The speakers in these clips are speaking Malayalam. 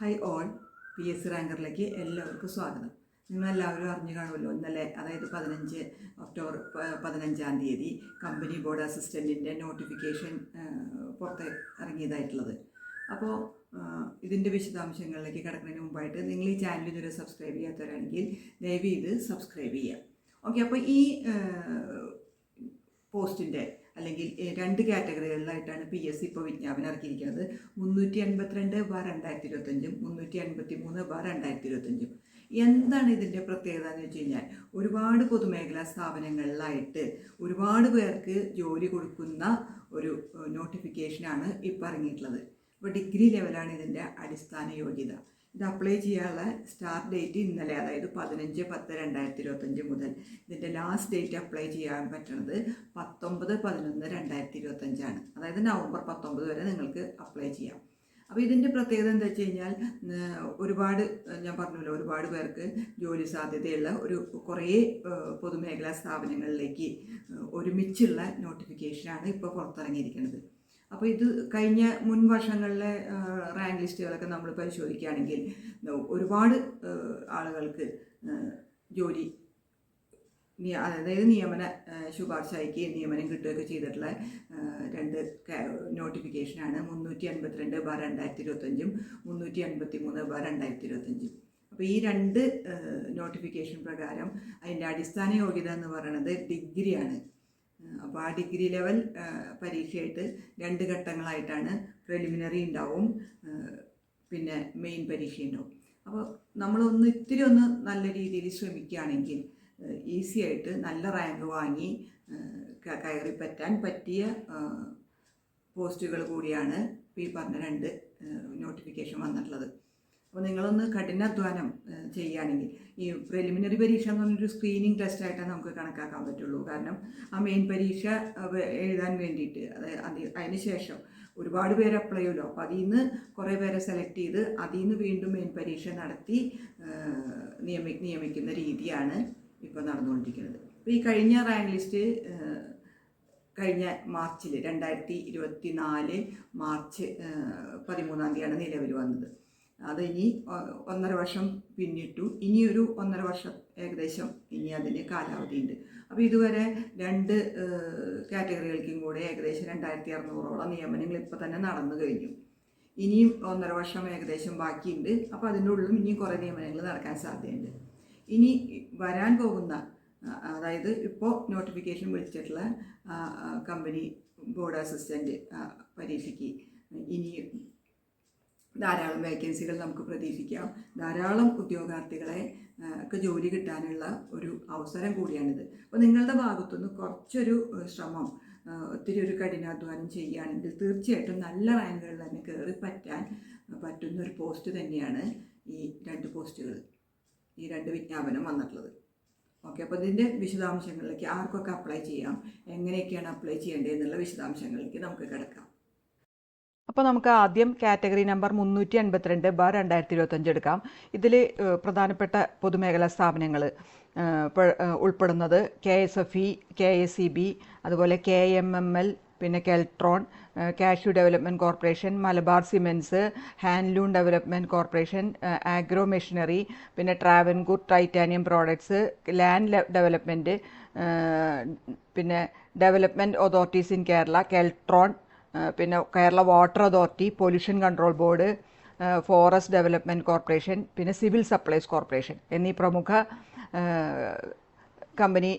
Hi all P S C റാങ്കറിലേക്ക് എല്ലാവർക്കും സ്വാഗതം. നിങ്ങളെല്ലാവരും അറിഞ്ഞു കാണുമല്ലോ ഇന്നലെ അതായത് പതിനഞ്ച് ഒക്ടോബർ പതിനഞ്ചാം തീയതി കമ്പനി ബോർഡ് അസിസ്റ്റന്റിന്റെ നോട്ടിഫിക്കേഷൻ പുറത്ത് ഇറങ്ങിയതായിട്ടുള്ളത്. അപ്പോൾ ഇതിന്റെ വിശദാംശങ്ങളിലേക്ക് കിടക്കുന്നതിന് മുമ്പായിട്ട് നിങ്ങൾ ഈ ചാനൽ ഇതുവരെ സബ്സ്ക്രൈബ് ചെയ്യാത്തവരാണെങ്കിൽ ദയവ് ഇത് സബ്സ്ക്രൈബ് ചെയ്യുക. ഓക്കെ അപ്പോൾ ഈ പോസ്റ്റിന്റെ അല്ലെങ്കിൽ രണ്ട് കാറ്റഗറികളിലായിട്ടാണ് പി എസ് സി ഇപ്പോൾ വിജ്ഞാപനം ഇറക്കിയിരിക്കുന്നത്. മുന്നൂറ്റി എൺപത്തിരണ്ട് ബാർ രണ്ടായിരത്തി ഇരുപത്തഞ്ചും മുന്നൂറ്റി എൺപത്തി മൂന്ന് ബാർ രണ്ടായിരത്തി ഇരുപത്തഞ്ചും എന്താണ് ഇതിന്റെ പ്രത്യേകത എന്ന് വെച്ച് കഴിഞ്ഞാൽ ഒരുപാട് പൊതുമേഖലാ സ്ഥാപനങ്ങളിലായിട്ട് ഒരുപാട് പേർക്ക് ജോലി കൊടുക്കുന്ന ഒരു നോട്ടിഫിക്കേഷനാണ് ഇപ്പോൾ ഇറങ്ങിയിട്ടുള്ളത്. ഇപ്പോൾ ഡിഗ്രി ലെവലാണ് ഇതിന്റെ അടിസ്ഥാന യോഗ്യത. ഇത് അപ്ലൈ ചെയ്യാനുള്ള സ്റ്റാർട്ട് ഡേറ്റ് ഇന്നലെ അതായത് പതിനഞ്ച് പത്ത് രണ്ടായിരത്തി ഇരുപത്തഞ്ച് മുതൽ ഇതിന്റെ ലാസ്റ്റ് ഡേറ്റ് അപ്ലൈ ചെയ്യാൻ പറ്റുന്നത് പത്തൊമ്പത് പതിനൊന്ന് രണ്ടായിരത്തി ഇരുപത്തഞ്ചാണ് അതായത് നവംബർ പത്തൊമ്പത് വരെ നിങ്ങൾക്ക് അപ്ലൈ ചെയ്യാം. അപ്പോൾ ഇതിന്റെ പ്രത്യേകത എന്താ വെച്ച് കഴിഞ്ഞാൽ ഒരുപാട് ഞാൻ പറഞ്ഞല്ലോ ഒരുപാട് പേർക്ക് ജോലി സാധ്യതയുള്ള ഒരു കുറേ പൊതുമേഖലാ സ്ഥാപനങ്ങളിലേക്ക് ഒരുമിച്ചുള്ള നോട്ടിഫിക്കേഷനാണ് ഇപ്പോൾ പുറത്തിറങ്ങിയിരിക്കുന്നത് അപ്പോൾ ഇത് കഴിഞ്ഞ മുൻ വർഷങ്ങളിലെ റാങ്ക് ലിസ്റ്റുകളൊക്കെ നമ്മൾ പരിശോധിക്കുകയാണെങ്കിൽ ഒരുപാട് ആളുകൾക്ക് ജോലി അതായത് നിയമന ശുപാർശ അയക്കുകയും നിയമനം കിട്ടുകയൊക്കെ ചെയ്തിട്ടുള്ള രണ്ട് നോട്ടിഫിക്കേഷനാണ്. മുന്നൂറ്റി അൻപത്തിരണ്ട് ബാർ രണ്ടായിരത്തി ഇരുപത്തഞ്ചും മുന്നൂറ്റി അൻപത്തി മൂന്ന് ബാർ രണ്ടായിരത്തി ഇരുപത്തഞ്ചും അപ്പോൾ ഈ രണ്ട് നോട്ടിഫിക്കേഷൻ പ്രകാരം അതിന്റെ അടിസ്ഥാന യോഗ്യത എന്ന് പറയുന്നത് ഡിഗ്രിയാണ്. അപ്പോൾ ആ ഡിഗ്രി ലെവൽ പരീക്ഷയായിട്ട് രണ്ട് ഘട്ടങ്ങളായിട്ടാണ് പ്രിലിമിനറി ഉണ്ടാവും പിന്നെ മെയിൻ പരീക്ഷ ഉണ്ടാവും അപ്പോൾ നമ്മളൊന്ന് ഇത്തിരി ഒന്ന് നല്ല രീതിയിൽ ശ്രമിക്കുകയാണെങ്കിൽ ഈസി ആയിട്ട് നല്ല റാങ്ക് വാങ്ങി കയറി പറ്റാൻ പറ്റിയ പോസ്റ്റുകൾ കൂടിയാണ് ഈ പറഞ്ഞ രണ്ട് നോട്ടിഫിക്കേഷൻ വന്നിട്ടുള്ളത്. അപ്പോൾ നിങ്ങളൊന്ന് കഠിനാധ്വാനം ചെയ്യുകയാണെങ്കിൽ ഈ പ്രിലിമിനറി പരീക്ഷ എന്ന് പറഞ്ഞൊരു സ്ക്രീനിങ് ടെസ്റ്റായിട്ടേ നമുക്ക് കണക്കാക്കാൻ പറ്റുള്ളൂ. കാരണം ആ മെയിൻ പരീക്ഷ എഴുതാൻ വേണ്ടിയിട്ട് അതായത് അതിന് ശേഷം ഒരുപാട് പേര് അപ്ലൈ ചെയ്യുമല്ലോ അപ്പോൾ അതിൽ നിന്ന് കുറേ പേരെ സെലക്ട് ചെയ്ത് അതിൽ നിന്ന് വീണ്ടും മെയിൻ പരീക്ഷ നടത്തി നിയമി നിയമിക്കുന്ന രീതിയാണ് ഇപ്പോൾ നടന്നുകൊണ്ടിരിക്കുന്നത്. അപ്പോൾ ഈ കഴിഞ്ഞ റാങ്ക് ലിസ്റ്റ് കഴിഞ്ഞ മാർച്ചിൽ രണ്ടായിരത്തി ഇരുപത്തി നാല് മാർച്ച് പതിമൂന്നാം തീയതിയാണ് നിലവിൽ വന്നത്. അത് ഇനി ഒന്നര വർഷം പിന്നിട്ടു. ഇനിയൊരു ഒന്നര വർഷം ഏകദേശം ഇനി അതിന് കാലാവധിയുണ്ട്. അപ്പോൾ ഇതുവരെ രണ്ട് കാറ്റഗറികൾക്കും കൂടെ ഏകദേശം രണ്ടായിരത്തി അറുന്നൂറോളം നിയമനങ്ങൾ ഇപ്പോൾ തന്നെ നടന്നു കഴിഞ്ഞു. ഇനിയും ഒന്നര വർഷം ഏകദേശം ബാക്കിയുണ്ട്. അപ്പോൾ അതിന്റെ ഉള്ളിലും ഇനിയും കുറേ നിയമനങ്ങൾ നടക്കാൻ സാധ്യതയുണ്ട്. ഇനി വരാൻ പോകുന്ന അതായത് ഇപ്പോൾ നോട്ടിഫിക്കേഷൻ വിളിച്ചിട്ടുള്ള കമ്പനി ബോർഡ് അസിസ്റ്റന്റ് പരീക്ഷയ്ക്ക് ഇനി ധാരാളം വേക്കൻസികൾ നമുക്ക് പ്രതീക്ഷിക്കാം. ധാരാളം ഉദ്യോഗാർത്ഥികളെ ഒക്കെ ജോലി കിട്ടാനുള്ള ഒരു അവസരം കൂടിയാണിത്. അപ്പോൾ നിങ്ങളുടെ ഭാഗത്തുനിന്ന് കുറച്ചൊരു ശ്രമം ഒത്തിരി ഒരു കഠിനാധ്വാനം ചെയ്യുകയാണെങ്കിൽ തീർച്ചയായിട്ടും നല്ല റാങ്കുകളിൽ തന്നെ കയറി പറ്റാൻ പറ്റുന്ന ഒരു പോസ്റ്റ് തന്നെയാണ് ഈ രണ്ട് പോസ്റ്റുകൾ ഈ രണ്ട് വിജ്ഞാപനം വന്നിട്ടുള്ളത്. ഓക്കെ അപ്പോൾ ഇതിന്റെ വിശദാംശങ്ങളിലേക്ക് ആർക്കൊക്കെ അപ്ലൈ ചെയ്യാം എങ്ങനെയൊക്കെയാണ് അപ്ലൈ ചെയ്യേണ്ടത് എന്നുള്ള വിശദാംശങ്ങളിലേക്ക് നമുക്ക് കിടക്കാം. അപ്പോൾ നമുക്ക് ആദ്യം കാറ്റഗറി നമ്പർ മുന്നൂറ്റി എൺപത്തിരണ്ട് ബാർ രണ്ടായിരത്തി ഇരുപത്തഞ്ച് എടുക്കാം ഇതിൽ പ്രധാനപ്പെട്ട പൊതുമേഖലാ സ്ഥാപനങ്ങൾ ഉൾപ്പെടുന്നത് K S F E K S E B അതുപോലെ കെ എം എം എൽ പിന്നെ Keltron cashew development corporation Malabar cements handloom development corporation agro machinery പിന്നെ Travancore titanium products land development പിന്നെ development authorities in Kerala Keltron പിന്നെ Kerala water authority pollution control board forest development corporation പിന്നെ സിവിൽ സപ്ലൈസ് കോർപ്പറേഷൻ എന്നീ പ്രമുഖ കമ്പനി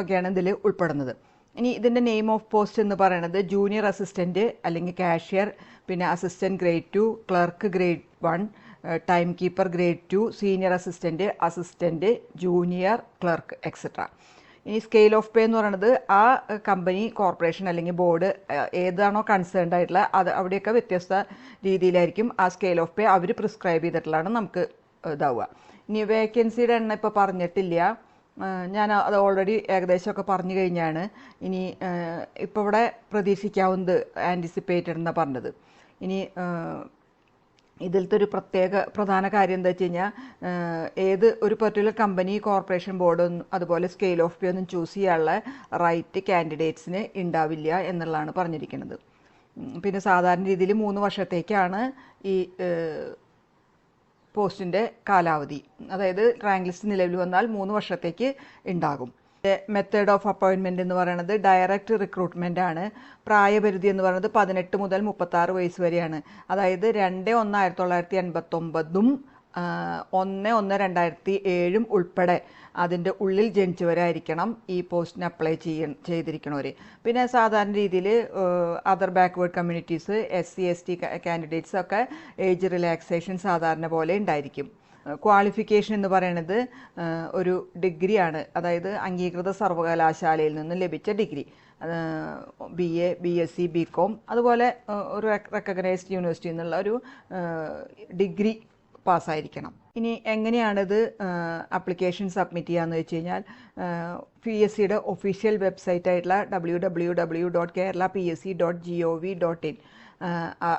ഒക്കെയാണ് ഇതിൽ ഉൾപ്പെടുന്നത്. ഇനി ഇതിന്റെ നെയിം ഓഫ് പോസ്റ്റ് എന്ന് പറയുന്നത് ജൂനിയർ അസിസ്റ്റന്റ് അല്ലെങ്കിൽ കാഷ്യർ പിന്നെ assistant grade two clerk grade one time keeper grade two senior assistant assistant junior clerk etcetera ഇനി സ്കെയിൽ ഓഫ് പേ എന്ന് പറയുന്നത് ആ കമ്പനി കോർപ്പറേഷൻ അല്ലെങ്കിൽ ബോർഡ് ഏതാണോ കൺസേൺഡ് ആയിട്ടുള്ള അത് അവിടെയൊക്കെ വ്യത്യസ്ത രീതിയിലായിരിക്കും ആ സ്കെയിൽ ഓഫ് പേ അവർ പ്രിസ്ക്രൈബ് ചെയ്തിട്ടുള്ളതാണ് നമുക്ക് ഇതാവുക. ഇനി വേക്കൻസിയുടെ എണ്ണം ഇപ്പോൾ പറഞ്ഞിട്ടില്ല. ഞാൻ അത് ഓൾറെഡി ഏകദേശമൊക്കെ പറഞ്ഞു കഴിഞ്ഞാണ്. ഇനി ഇപ്പോൾ ഇവിടെ പ്രതീക്ഷിക്കാവുന്നത് ആന്റിസിപ്പേറ്റഡ് എന്നാണ് പറഞ്ഞത്. ഇനി ഇതിലത്തെ ഒരു പ്രത്യേക പ്രധാന കാര്യം എന്താ വെച്ച് കഴിഞ്ഞാൽ ഏത് ഒരു പെർട്ടിക്കുലർ കമ്പനി കോർപ്പറേഷൻ ബോർഡ് അതുപോലെ സ്കെയിൽ ഓഫ് പേ ഒന്നും ചൂസ് ചെയ്യാനുള്ള റൈറ്റ് കാൻഡിഡേറ്റ്സിന് ഉണ്ടാവില്ല എന്നുള്ളതാണ് പറഞ്ഞിരിക്കുന്നത്. പിന്നെ സാധാരണ രീതിയിൽ മൂന്ന് വർഷത്തേക്കാണ് ഈ പോസ്റ്റിന്റെ കാലാവധി. അതായത് റാങ്ക് ലിസ്റ്റ് നിലവിൽ വന്നാൽ മൂന്ന് വർഷത്തേക്ക് ഉണ്ടാകും മെത്തേഡ് ഓഫ് അപ്പോയിൻമെന്റ് എന്ന് പറയുന്നത് ഡയറക്റ്റ് റിക്രൂട്ട്മെന്റ് ആണ്. പ്രായപരിധി എന്ന് പറയുന്നത് പതിനെട്ട് മുതൽ മുപ്പത്താറ് വയസ്സ് വരെയാണ്. അതായത് രണ്ട് ഒന്ന് ആയിരത്തി തൊള്ളായിരത്തി എൺപത്തൊമ്പതും ഒന്ന് ഒന്ന് രണ്ടായിരത്തി ഏഴും ഉൾപ്പെടെ അതിന്റെ ഉള്ളിൽ ജനിച്ചവരായിരിക്കണം ഈ പോസ്റ്റിന് അപ്ലൈ ചെയ്യ ചെയ്തിരിക്കണവർ പിന്നെ സാധാരണ രീതിയിൽ other backward communities S C S T candidates ഒക്കെ ഏജ് റിലാക്സേഷൻ സാധാരണ പോലെ ഉണ്ടായിരിക്കും. ക്വാളിഫിക്കേഷൻ എന്ന് പറയുന്നത് ഒരു ഡിഗ്രിയാണ് അതായത് അംഗീകൃത സർവകലാശാലയിൽ നിന്ന് ലഭിച്ച degree B A B S C B com അതുപോലെ ഒരു റെക്കഗ്നൈസ്ഡ് യൂണിവേഴ്സിറ്റി എന്നുള്ള ഒരു ഡിഗ്രി പാസ്സായിരിക്കണം. ഇനി എങ്ങനെയാണിത് അപ്ലിക്കേഷൻ സബ്മിറ്റ് ചെയ്യാന്ന് വെച്ച് കഴിഞ്ഞാൽ പി എസ് സിയുടെ ഒഫീഷ്യൽ വെബ്സൈറ്റ് ആയിട്ടുള്ള W W W dot Kerala P S C dot G O V dot in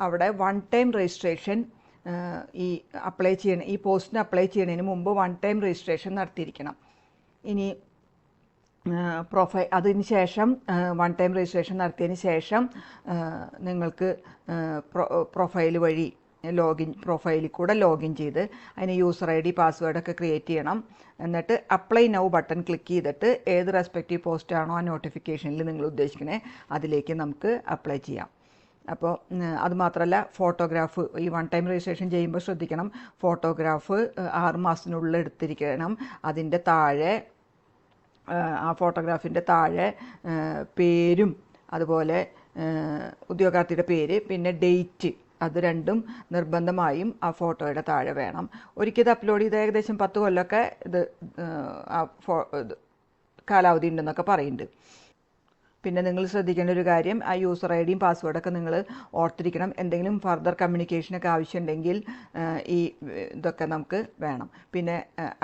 അവിടെ വൺ ടൈം രജിസ്ട്രേഷൻ ഈ അപ്ലൈ ചെയ്യണം ഈ പോസ്റ്റിന് അപ്ലൈ ചെയ്യുന്നതിന് മുമ്പ് വൺ ടൈം രജിസ്ട്രേഷൻ നടത്തിയിരിക്കണം. ഇനി പ്രൊഫൈ അതിന് ശേഷം വൺ ടൈം രജിസ്ട്രേഷൻ നടത്തിയതിന് ശേഷം നിങ്ങൾക്ക് പ്രൊഫൈൽ വഴി ലോഗിൻ പ്രൊഫൈലിൽ കൂടെ ലോഗിൻ ചെയ്ത് അതിന് യൂസർ ഐ ഡി പാസ്വേഡൊക്കെ ക്രിയേറ്റ് ചെയ്യണം. എന്നിട്ട് അപ്ലൈ നൗ ബട്ടൺ ക്ലിക്ക് ചെയ്തിട്ട് ഏത് റെസ്പെക്റ്റീവ് പോസ്റ്റാണോ ആ നോട്ടിഫിക്കേഷനിൽ നിങ്ങൾ ഉദ്ദേശിക്കുന്നത് അതിലേക്ക് നമുക്ക് അപ്ലൈ ചെയ്യാം. അപ്പോൾ അതുമാത്രമല്ല ഫോട്ടോഗ്രാഫ് ഈ വൺ ടൈം രജിസ്ട്രേഷൻ ചെയ്യുമ്പോൾ ശ്രദ്ധിക്കണം. ഫോട്ടോഗ്രാഫ് ആറ് മാസത്തിനുള്ളിൽ എടുത്തിരിക്കണം. അതിന്റെ താഴെ ആ, ഫോട്ടോഗ്രാഫിന്റെ താഴെ പേരും അതുപോലെ ഉദ്യോഗാർത്ഥിയുടെ പേര് പിന്നെ ഡേറ്റ് അത് രണ്ടും നിർബന്ധമായും ആ ഫോട്ടോയുടെ താഴെ വേണം. ഒരിക്കൽ ഇത് അപ്ലോഡ് ചെയ്ത് ഏകദേശം പത്ത് കൊല്ലമൊക്കെ ഇത് ആ, ഫോ കാലാവധി ഉണ്ടെന്നൊക്കെ പറയുന്നുണ്ട്. പിന്നെ നിങ്ങൾ ശ്രദ്ധിക്കേണ്ട ഒരു കാര്യം ആ യൂസർ ഐ ഡിയും പാസ്വേഡൊക്കെ നിങ്ങൾ ഓർത്തിരിക്കണം. എന്തെങ്കിലും ഫർദർ കമ്മ്യൂണിക്കേഷനൊക്കെ ആവശ്യമുണ്ടെങ്കിൽ ഈ ഇതൊക്കെ നമുക്ക് വേണം. പിന്നെ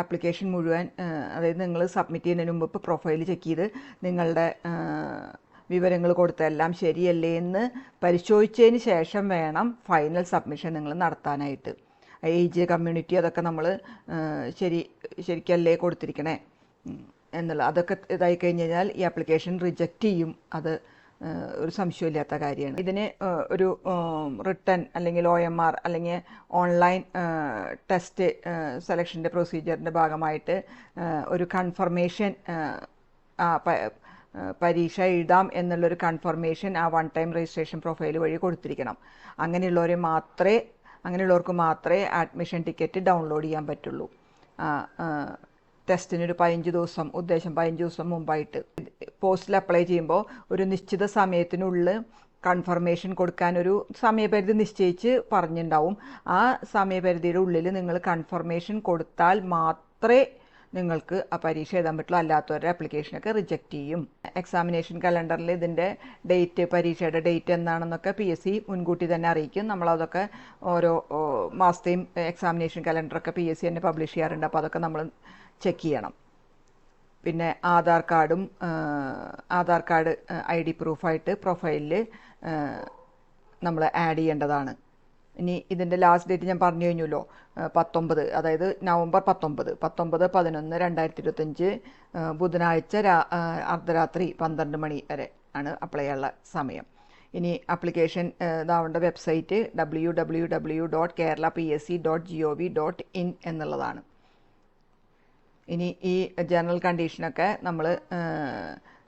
അപ്ലിക്കേഷൻ മുഴുവൻ അതായത് നിങ്ങൾ സബ്മിറ്റ് ചെയ്യുന്നതിന് മുമ്പ് ഇപ്പോൾ പ്രൊഫൈൽ ചെക്ക് ചെയ്ത് നിങ്ങളുടെ വിവരങ്ങൾ കൊടുത്തെല്ലാം ശരിയല്ലേ എന്ന് പരിശോധിച്ചതിന് ശേഷം വേണം ഫൈനൽ സബ്മിഷൻ നിങ്ങൾ നടത്താനായിട്ട്. ഏജ് കമ്മ്യൂണിറ്റി അതൊക്കെ നമ്മൾ ശരി ശരിക്കല്ലേ കൊടുത്തിരിക്കണേ? എന്നുള്ള അതൊക്കെ ഇതായി കഴിഞ്ഞ് കഴിഞ്ഞാൽ ഈ ആപ്ലിക്കേഷൻ റിജക്റ്റ് ചെയ്യും. അത് ഒരു സംശയമില്ലാത്ത കാര്യമാണ്. ഇതിന് ഒരു റിട്ടേൺ അല്ലെങ്കിൽ ഒ എം ആർ അല്ലെങ്കിൽ ഓൺലൈൻ ടെസ്റ്റ് സെലക്ഷന്റെ പ്രൊസീജിയറിന്റെ ഭാഗമായിട്ട് ഒരു കൺഫർമേഷൻ പരീക്ഷ എഴുതാം എന്നുള്ളൊരു കൺഫർമേഷൻ ആ വൺ ടൈം രജിസ്ട്രേഷൻ പ്രൊഫൈൽ വഴി കൊടുത്തിരിക്കണം. അങ്ങനെയുള്ളവരെ മാത്രമേ അങ്ങനെയുള്ളവർക്ക് മാത്രമേ അഡ്മിഷൻ ടിക്കറ്റ് ഡൗൺലോഡ് ചെയ്യാൻ പറ്റുള്ളൂ. ടെസ്റ്റിന് ഒരു പതിനഞ്ച് ദിവസം ഉദ്ദേശം പതിനഞ്ച് ദിവസം മുമ്പായിട്ട്. പോസ്റ്റിൽ അപ്ലൈ ചെയ്യുമ്പോൾ ഒരു നിശ്ചിത സമയത്തിനുള്ളിൽ കൺഫർമേഷൻ കൊടുക്കാൻ ഒരു സമയപരിധി നിശ്ചയിച്ച് പറഞ്ഞിട്ടുണ്ടാവും ആ സമയപരിധിയുടെ ഉള്ളിൽ നിങ്ങൾ കൺഫർമേഷൻ കൊടുത്താൽ മാത്രമേ നിങ്ങൾക്ക് ആ പരീക്ഷ എഴുതാൻ പറ്റുള്ളൂ. അല്ലാത്തവരുടെ ആപ്ലിക്കേഷനൊക്കെ റിജക്റ്റ് ചെയ്യും. എക്സാമിനേഷൻ കലണ്ടറിൽ ഇതിന്റെ ഡേറ്റ് പരീക്ഷയുടെ ഡേറ്റ് എന്താണെന്നൊക്കെ പി എസ് സി മുൻകൂട്ടി തന്നെ അറിയിക്കും. നമ്മളതൊക്കെ ഓരോ മാസത്തെയും എക്സാമിനേഷൻ കലണ്ടറൊക്കെ പി എസ് സി തന്നെ പബ്ലിഷ് ചെയ്യാറുണ്ട്. അപ്പോൾ അതൊക്കെ നമ്മൾ ചെക്ക് ചെയ്യണം. പിന്നെ ആധാർ കാർഡും ആധാർ കാർഡ് ഐ ഡി പ്രൂഫായിട്ട് പ്രൊഫൈലിൽ നമ്മൾ ആഡ് ചെയ്യേണ്ടതാണ്. ഇനി ഇതിന്റെ ലാസ്റ്റ് ഡേറ്റ് ഞാൻ പറഞ്ഞു കഴിഞ്ഞല്ലോ പത്തൊമ്പത് അതായത് നവംബർ പത്തൊമ്പത്. പത്തൊമ്പത് പതിനൊന്ന് രണ്ടായിരത്തി ഇരുപത്തഞ്ച് ബുധനാഴ്ച രാ അർദ്ധരാത്രി പന്ത്രണ്ട് മണി വരെ ആണ് അപ്ലൈ ചെയ്യാനുള്ള സമയം. ഇനി application ഇതാവേണ്ട website W W W dot Kerala P S C dot G O V dot in എന്നുള്ളതാണ്. ഇനി ഈ ജനറൽ കണ്ടീഷനൊക്കെ നമ്മൾ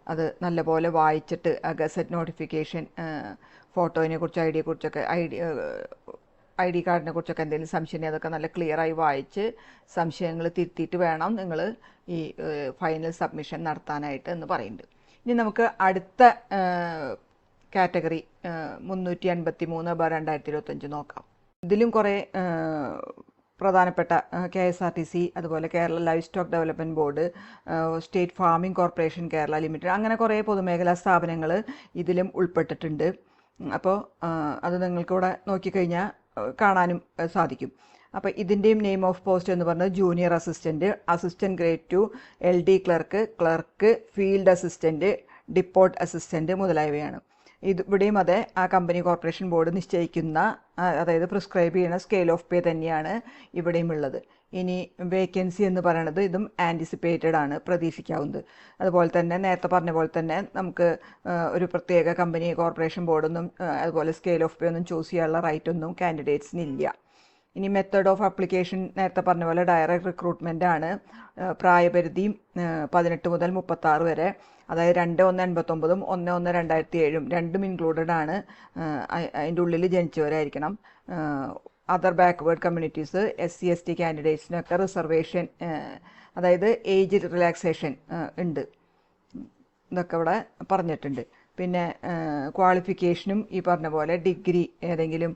അത് നല്ലപോലെ വായിച്ചിട്ട് ഗസറ്റ് നോട്ടിഫിക്കേഷൻ ഫോട്ടോയിനെ കുറിച്ച് ഐ ഡിയെ കുറിച്ചൊക്കെ ഐ ഡി ഐ ഡി കാർഡിനെ കുറിച്ചൊക്കെ എന്തെങ്കിലും സംശയം അതൊക്കെ നല്ല ക്ലിയറായി വായിച്ച് സംശയങ്ങൾ തിരുത്തിയിട്ട് വേണം നിങ്ങൾ ഈ ഫൈനൽ സബ്മിഷൻ നടത്താനായിട്ട് എന്ന് പറയുന്നുണ്ട് ഇനി നമുക്ക് അടുത്ത കാറ്റഗറി മുന്നൂറ്റി അൻപത്തി മൂന്ന് ബ രണ്ടായിരത്തി ഇരുപത്തഞ്ച് നോക്കാം. ഇതിലും കുറേ പ്രധാനപ്പെട്ട K S R T C അതുപോലെ Kerala livestock development board state farming corporation Kerala limited അങ്ങനെ കുറേ പൊതുമേഖലാ സ്ഥാപനങ്ങൾ ഇതിലും ഉൾപ്പെട്ടിട്ടുണ്ട്. അപ്പോൾ അത് നിങ്ങൾക്കിവിടെ നോക്കിക്കഴിഞ്ഞാൽ കാണാനും സാധിക്കും. അപ്പോൾ ഇതിന്റെയും നെയിം ഓഫ് പോസ്റ്റ് എന്ന് പറഞ്ഞാൽ junior assistant assistant grade two L D clerk clerk field assistant depot assistant മുതലായവയാണ്. ഇവിടെയും അതെ ആ കമ്പനി കോർപ്പറേഷൻ ബോർഡ് നിശ്ചയിക്കുന്ന അതായത് പ്രിസ്ക്രൈബ് ചെയ്യുന്ന സ്കെയിൽ ഓഫ് പേ തന്നെയാണ് ഇവിടെയും ഉള്ളത്. ഇനി വേക്കൻസി എന്ന് പറയുന്നത് ഇതും ആന്റിസിപ്പേറ്റഡ് ആണ് പ്രതീക്ഷിക്കാവുന്നത്. അതുപോലെ തന്നെ നേരത്തെ പറഞ്ഞ പോലെ തന്നെ നമുക്ക് ഒരു പ്രത്യേക കമ്പനി കോർപ്പറേഷൻ ബോർഡൊന്നും അതുപോലെ സ്കെയിൽ ഓഫ് പേ ഒന്നും ചൂസ് ചെയ്യാനുള്ള റൈറ്റ് ഒന്നും കാൻഡിഡേറ്റ്സിനില്ല ഇനി മെത്തേഡ് ഓഫ് അപ്ലിക്കേഷൻ നേരത്തെ പറഞ്ഞ പോലെ ഡയറക്റ്റ് റിക്രൂട്ട്മെന്റ് ആണ് പ്രായപരിധി പതിനെട്ട് മുതൽ മുപ്പത്താറ് വരെ. അതായത് രണ്ട് ഒന്ന് എൺപത്തൊമ്പതും ഒന്ന് ഒന്ന് രണ്ടായിരത്തി ഏഴും രണ്ടും ഇൻക്ലൂഡഡ് ആണ്. അതിന്റെ ഉള്ളിൽ ജനിച്ചവരായിരിക്കണം. Other backward communities S C S T കാൻഡിഡേറ്റ്സിനൊക്കെ reservation അതായത് ഏജ് റിലാക്സേഷൻ ഉണ്ട്. ഇതൊക്കെ ഇവിടെ പറഞ്ഞിട്ടുണ്ട്. പിന്നെ ക്വാളിഫിക്കേഷനും ഈ പറഞ്ഞ പോലെ ഡിഗ്രി ഏതെങ്കിലും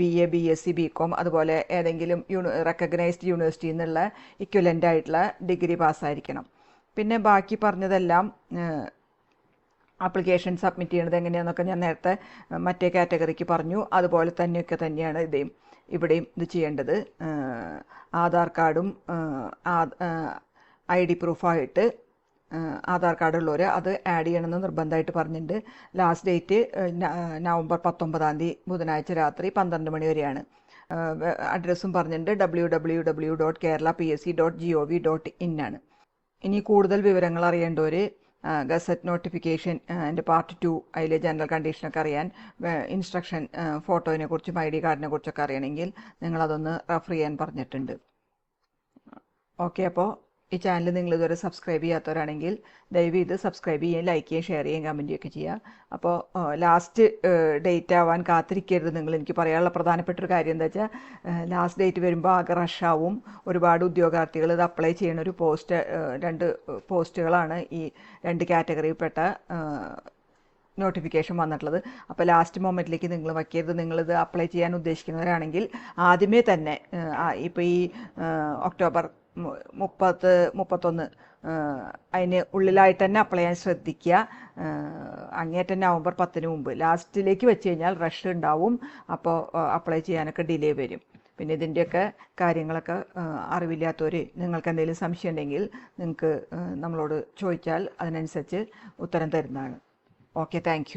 B A B S C B com അതുപോലെ ഏതെങ്കിലും യൂണി റെക്കഗ്നൈസ്ഡ് യൂണിവേഴ്സിറ്റിയിൽ നിന്നുള്ള ഇക്വലന്റ് ആയിട്ടുള്ള ഡിഗ്രി പാസ്സായിരിക്കണം പിന്നെ ബാക്കി പറഞ്ഞതെല്ലാം ആപ്ലിക്കേഷൻ സബ്മിറ്റ് ചെയ്യണത് എങ്ങനെയാണെന്നൊക്കെ ഞാൻ നേരത്തെ മറ്റേ കാറ്റഗറിക്ക് പറഞ്ഞു. അതുപോലെ തന്നെയൊക്കെ തന്നെയാണ് ഇതേയും ഇവിടെയും ഇത് ചെയ്യേണ്ടത്. ആധാർ കാർഡും ഐ ഡി പ്രൂഫായിട്ട് ആധാർ കാർഡ് ഉള്ളവർ അത് ആഡ് ചെയ്യണമെന്ന് നിർബന്ധമായിട്ട് പറഞ്ഞിട്ടുണ്ട്. ലാസ്റ്റ് ഡേറ്റ് നവംബർ പത്തൊമ്പതാം തീയതി ബുധനാഴ്ച രാത്രി പന്ത്രണ്ട് മണി വരെയാണ്. അഡ്രസ്സും പറഞ്ഞിട്ടുണ്ട്. W W W dot Kerala P S C dot G O V dot in ആണ്. ഇനി കൂടുതൽ വിവരങ്ങൾ അറിയേണ്ടവർ ഗസറ്റ് നോട്ടിഫിക്കേഷൻ എന്റെ പാർട്ട് ടു അതിലെ ജനറൽ കണ്ടീഷനൊക്കെ അറിയാൻ ഇൻസ്ട്രക്ഷൻ ഫോട്ടോയിനെ കുറിച്ചും ഐ ഡി കാർഡിനെ കുറിച്ചൊക്കെ അറിയണമെങ്കിൽ നിങ്ങളതൊന്ന് റെഫർ ചെയ്യാൻ പറഞ്ഞിട്ടുണ്ട്. ഓക്കെ അപ്പോൾ ഈ ചാനൽ നിങ്ങൾ ഇതുവരെ സബ്സ്ക്രൈബ് ചെയ്യാത്തവരാണെങ്കിൽ ദയവ് ഇത് സബ്സ്ക്രൈബ് ചെയ്യുകയും ലൈക്ക് ചെയ്യുകയും ഷെയർ ചെയ്യുകയും കമന്റ് ചെയ്യുകയൊക്കെ ചെയ്യുക. അപ്പോൾ ലാസ്റ്റ് ഡേറ്റ് ആവാൻ കാത്തിരിക്കരുത് നിങ്ങൾ. എനിക്ക് പറയാനുള്ള പ്രധാനപ്പെട്ട ഒരു കാര്യം എന്താ വെച്ചാൽ ലാസ്റ്റ് ഡേറ്റ് വരുമ്പോൾ ആകെ റഷാവും ഒരുപാട് ഉദ്യോഗാർത്ഥികൾ ഇത് അപ്ലൈ ചെയ്യുന്ന ഒരു പോസ്റ്റ് രണ്ട് പോസ്റ്റുകളാണ് ഈ രണ്ട് കാറ്റഗറിയിൽപ്പെട്ട നോട്ടിഫിക്കേഷൻ വന്നിട്ടുള്ളത്. അപ്പോൾ ലാസ്റ്റ് മൊമെന്റിലേക്ക് നിങ്ങൾ വയ്ക്കരുത്. നിങ്ങളിത് അപ്ലൈ ചെയ്യാൻ ഉദ്ദേശിക്കുന്നവരാണെങ്കിൽ ആദ്യമേ തന്നെ ഇപ്പോൾ ഈ ഒക്ടോബർ മുപ്പത്ത് മുപ്പത്തൊന്ന് അതിന് ഉള്ളിലായിട്ട് തന്നെ അപ്ലൈ ചെയ്യാൻ ശ്രദ്ധിക്കുക അങ്ങേറ്റം നവംബർ പത്തിന് മുമ്പ്. ലാസ്റ്റിലേക്ക് വെച്ച് കഴിഞ്ഞാൽ റഷ് ഉണ്ടാവും. അപ്പോൾ അപ്ലൈ ചെയ്യാനൊക്കെ ഡിലേ വരും. പിന്നെ ഇതിന്റെയൊക്കെ കാര്യങ്ങളൊക്കെ അറിവില്ലാത്തവർ നിങ്ങൾക്ക് എന്തെങ്കിലും സംശയം ഉണ്ടെങ്കിൽ നിങ്ങൾക്ക് നമ്മളോട് ചോദിച്ചാൽ അതിനനുസരിച്ച് ഉത്തരം തരുന്നതാണ്. Okay thank